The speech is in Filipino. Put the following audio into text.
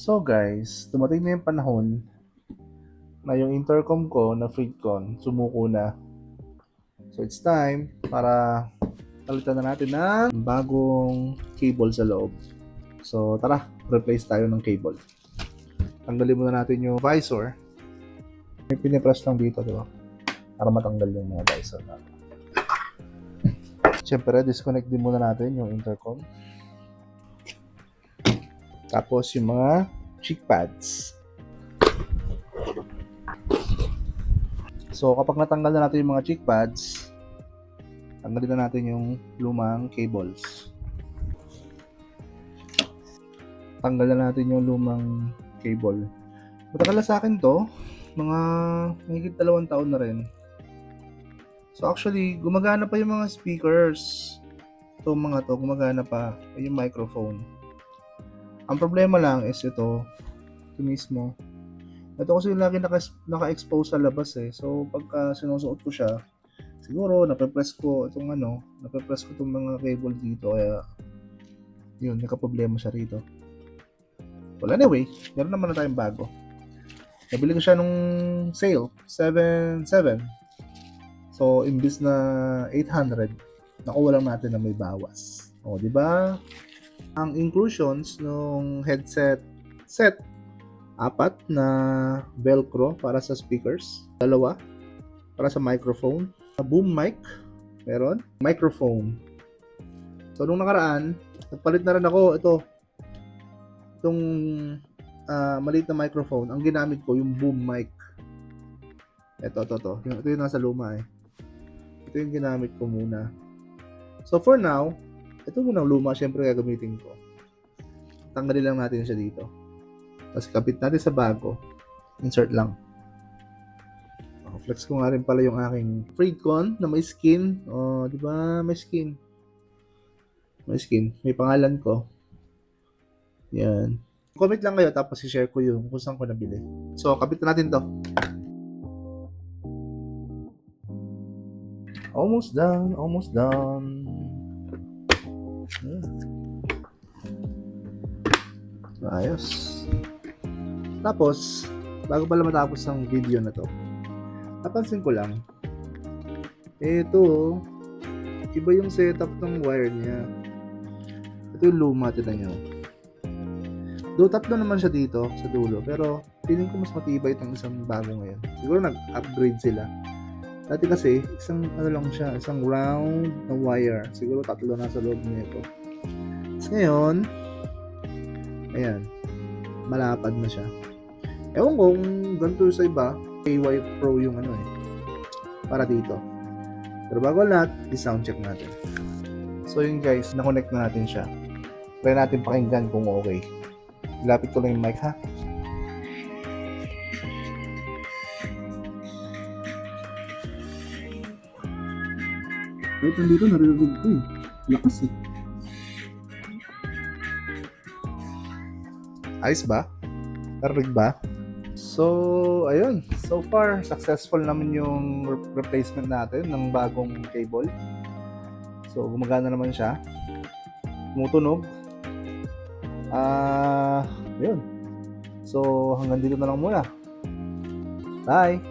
So guys, dumating na yung panahon na yung intercom ko na Freecon sumuko na. So it's time para palitan na natin ng bagong cable sa loob. So tara, replace tayo ng cable. Tanggalin muna natin yung visor. May pinipress lang dito, di ba? Para matanggal yung mga visor natin. Siyempre, disconnect din muna natin yung intercom. Tapos yung mga cheek pads. So kapag natanggal na natin yung mga cheek pads, tanggalin na natin yung lumang cables. Tanggal na natin yung lumang cable. Matagal na sa akin to, mga mahigit dalawang taon na rin. So actually, gumagana pa yung mga speakers. Ito mga to, gumagana pa yung microphone. Ang problema lang is ito, ito mismo. Ito kasi lagi naka, naka-expose sa labas eh. So, pagka sinusuot ko siya, siguro nape-press ko itong ano, nape-press ko itong mga cable dito. Kaya, yun, nagka-problema siya rito. Well, anyway, meron naman na tayong bago. Nabili ko siya nung sale, 7.7. So, imbis na 800, nakuha lang natin na may bawas. O, di ba? Ang inclusions nung headset set apat na velcro para sa speakers dalawa para sa microphone boom mic meron microphone. So nung nakaraan nagpalit na rin ako ito itong ah, maliit na microphone ang ginamit ko yung boom mic. Ito ito ito ito yung nasa luma eh. Ito yung ginamit ko muna. So for now ito muna luma, syempre gagamitin ko. Tanggalin lang natin siya dito. Tapos kapit natin sa bago. Insert lang. Oh, flex ko nga rin pala yung aking Freecon na may skin. Oh, di ba? May skin. May skin. May pangalan ko. Yan. Comment lang kayo tapos i-share ko yung kung saan ko nabili. So, kapit na natin to. Almost done. Almost done. Ayos. Tapos, bago pala matapos ang video na to, napansin ko lang, ito, iba yung setup ng wire niya. Ito yung luma, tinan nyo. Do tatlo naman siya dito sa dulo, pero feeling ko mas matibay itong isang bago ngayon. Siguro nag-upgrade sila. Dati kasi, isang ano lang siya, isang round na wire. Siguro tatlo na sa loob nito. Ngayon, ayan, malapad na siya. Ewan ko kung ganito sa iba, KY Pro yung ano eh, para dito. Pero bago lahat, i-sound check natin. So yun guys, na-connect na natin siya. Try natin pakinggan kung okay. Ilapit ko lang yung mic ha. Kahit nandito, naririnig ko eh. Lakas eh. Ayos ba? Narinig ba? So, ayun. So far, successful naman yung re- replacement natin ng bagong cable. So, gumagana naman siya. Tumutunog. Ah, ayun. So, hanggang dito na lang muna. Bye!